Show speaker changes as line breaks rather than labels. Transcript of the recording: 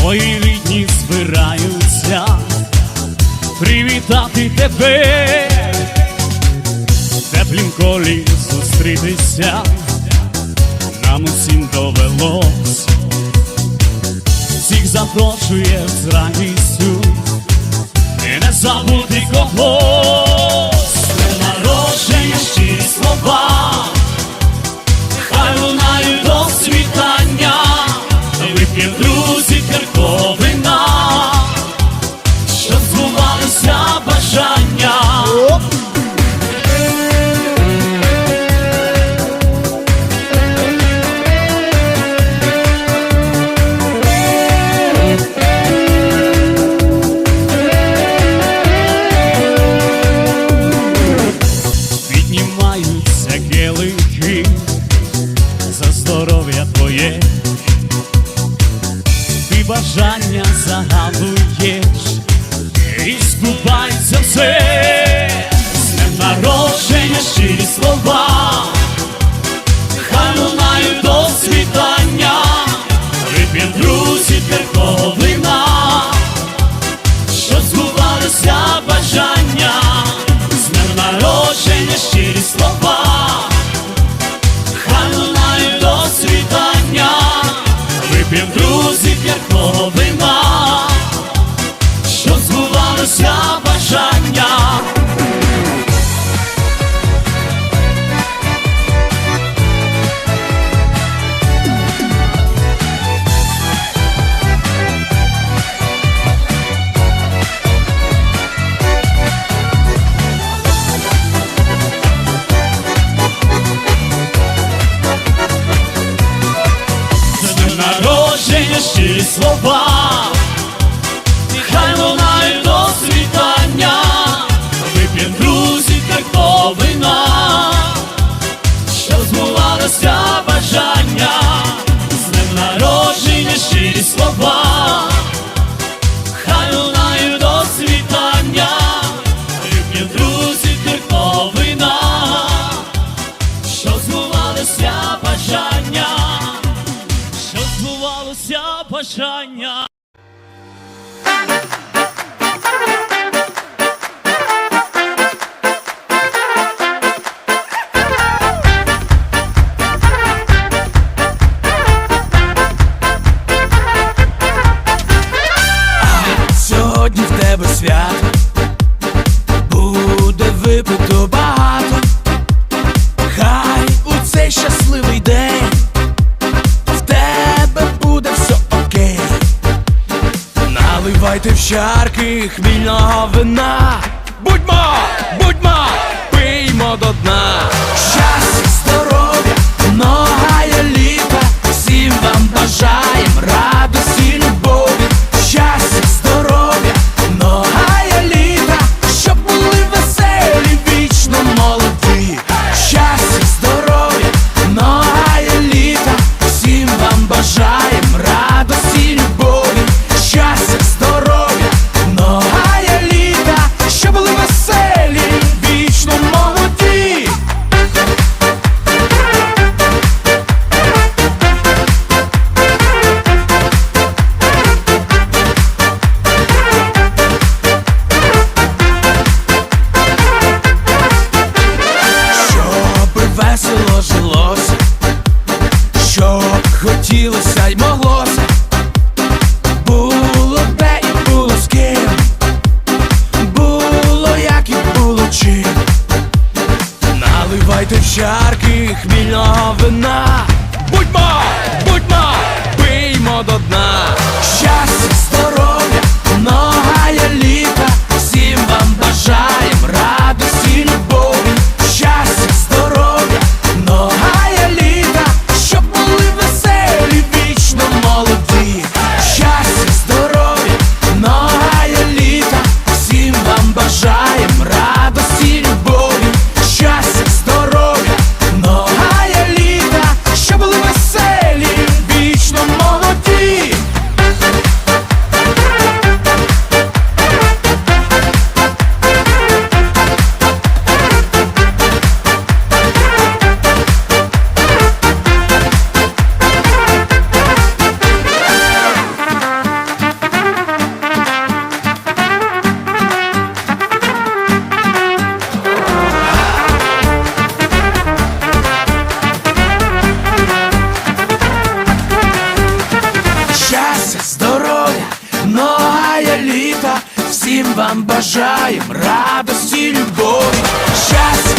Твої рідні збираються привітати тебе, теплім колі зустрітися, нам усім довелось, всіх запрошує з радістю, і не забути когось. Бажання загадуєш, і збувається все, з днем народження щирі слова, слова, хай лунають до світання, вип'єм друзі так вина, що змувалося бажання, з ним народження щирі слова, бажання.
Сьогодні в тебе свято буде випито багато. Хай у цей щасливий день Наливайте в чарки хмільного вина. Будьмо, будьмо, пиймо до дна. Хмільного вина. Будьмо, будьмо, пиймо до дна. нам бажаємо радості, любові, щастя.